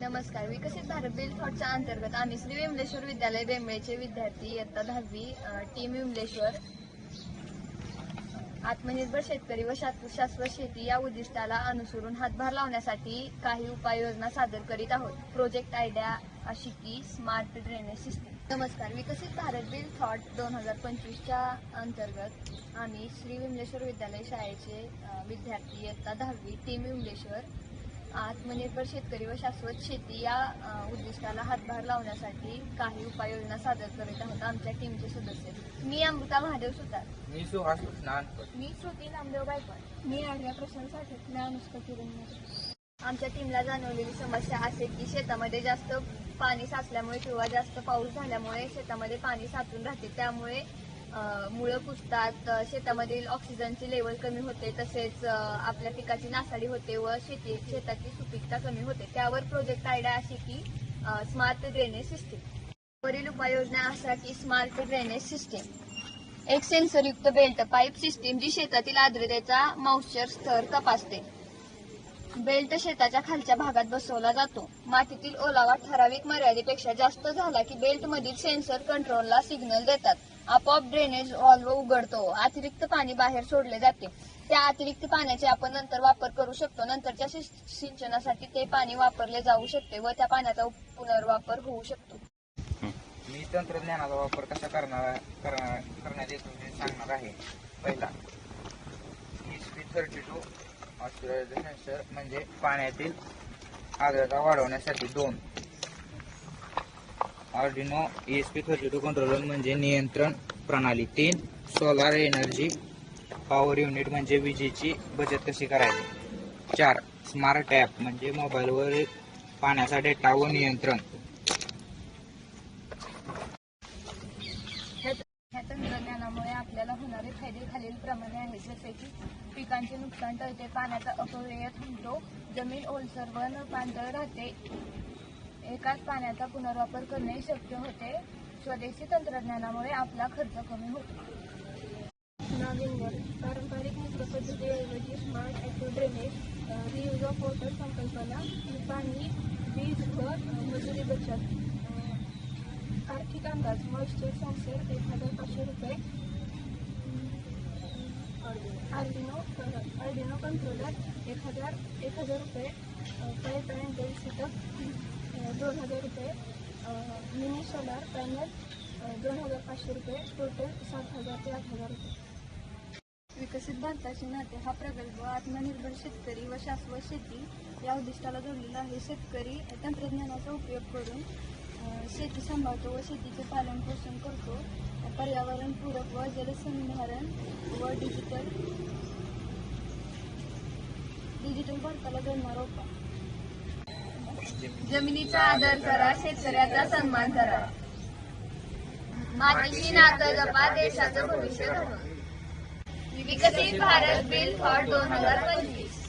नमस्कार विकसित भारत बिल थॉटच्या अंतर्गत आम्ही श्री विमलेश्वर विद्यालय बेंबळेचे विद्यार्थी इयत्ता दहावी अ, टीम विमलेश्वर. आत्मनिर्भर शेतकरी व शाश्व- शाश्वत शेती या उद्दिष्टाला अनुसरून हातभार लावण्यासाठी काही उपाययोजना सादर करीत आहोत. प्रोजेक्ट आयडिया अशी की स्मार्ट ड्रेनेज सिस्टीम नमस्कार विकसित भारत बिल थॉट दोन हजार पंचवीसच्या अंतर्गत आम्ही श्री विमलेश्वर विद्यालय शाळेचे अ, विद्यार्थी इयत्ता दहावी टीम विमलेश्वर आत्मनिर्भर शेतकरी व शाश्वत शेती या उद्दिष्टाला हातभार लावण्यासाठी काही उपाययोजना सादर करीत आहोत आमच्या टीमचे सदस्य. मी अमृता महादेव सुतार. मी सुहास मी श्रुती नामदेव गायकवाड मी आर्या प्रशांत साठे. मी अनुष्का किरण आमच्या टीमला जाणवलेली समस्या असे की शेतामध्ये जास्त पाणी साचल्यामुळे किंवा जास्त पाऊस झाल्यामुळे शेतामध्ये पाणी साचून राहते. त्यामुळे मुळं कुसतात शेतामधील ऑक्सिजनची लेवल कमी होते तसेच आपल्या पिकाची नासाडी होते व शेती शेताची सुपीकता कमी होते. त्यावर प्रोजेक्ट आयडिया अशी की स्मार्ट ड्रेनेज सिस्टीम वरील उपाययोजना अशा की स्मार्ट ड्रेनेज सिस्टीम एक सेन्सरयुक्त बेल्ट पाईप सिस्टीम जी शेतातील आर्द्रतेचा मॉइश्चर स्तर तपासते. बेल्ट शेताच्या खालच्या भागात बसवला जातो. मातीतील ओलावा ठराविक मर्यादेपेक्षा जास्त झाला की बेल्ट मधील सेन्सर कंट्रोलला सिग्नल देतात. आपोआप ड्रेनेज व्हॉल्व उघडतो. अतिरिक्त पाणी बाहेर सोडले जाते. त्या अतिरिक्त पाण्याचे आपण नंतर वापर करू शकतो. नंतरच्या सिंचनासाठी ते पाणी वापरले जाऊ शकते व त्या पाण्याचा पुनर्वापर होऊ शकतो. मी तंत्रज्ञानाचा वापर कसा करणार करण्यात येतो हे सांगणार आहे. पहिला P thirty two Australia sensor म्हणजे पाण्यातील आर्द्रता वाढवण्यासाठी दोन. Arduino P thirty two controller म्हणजे नियंत्रण प्रणाली. तीन सोलार एनर्जी पॉवर युनिट म्हणजे विजेची बचत कशी करायची? चार स्मार्ट ॲप म्हणजे मोबाईलवर पाण्याचा डेटा व नियंत्रण. ह्या तंत्रज्ञानामुळे आपल्याला होणारे फायदे खालील प्रमाणे आहेत. जसे की पिकांचे नुकसान टळते पाण्याचा अपव्यय थांबतो जमीन ओलसर व न राहते. एकाच पाण्याचा पुनर्वापर करणे शक्य होते. स्वदेशी तंत्रज्ञानामुळे आपला खर्च कमी होतो. नाविन्य पारंपरिक मुक्त पद्धतीऐवजी smart active drainage reuse of water संकल्पना पाणी वीज व मजुरी बचत. आर्थिक अंदाज मॉइश्चर सेन्सर एक हजार पाचशे रुपये. आर्डिनो आर्डिनो कंट्रोलर एक हजार एक हजार रुपये. पाईप अँड बेल सेटअप दोन हजार रुपये मिनी सोलार पॅनल दोन हजार पाचशे रुपये टोटल सात हजार ते आठ हजार रुपये. विकसित भारताचे नाते हा प्रकल्प आत्मनिर्भर शेतकरी व शाश्वत शेती या उद्दिष्टाला जोडलेला आहे. शेतकरी तंत्रज्ञानाचा उपयोग करून शेती सांभाळतो व शेतीचे पालन पोषण करतो. पर्यावरणपूरक व जलसंधारण व डिजिटल डिजिटल भारताला जोडणारा उपाय जमिनीचा आदर करा शेतकऱ्याचा सन्मान करा. मातीशी नातं जपा देशाचं भविष्य घडवा. विकसित भारत बिल फॉर दोन हजार पंचवीस.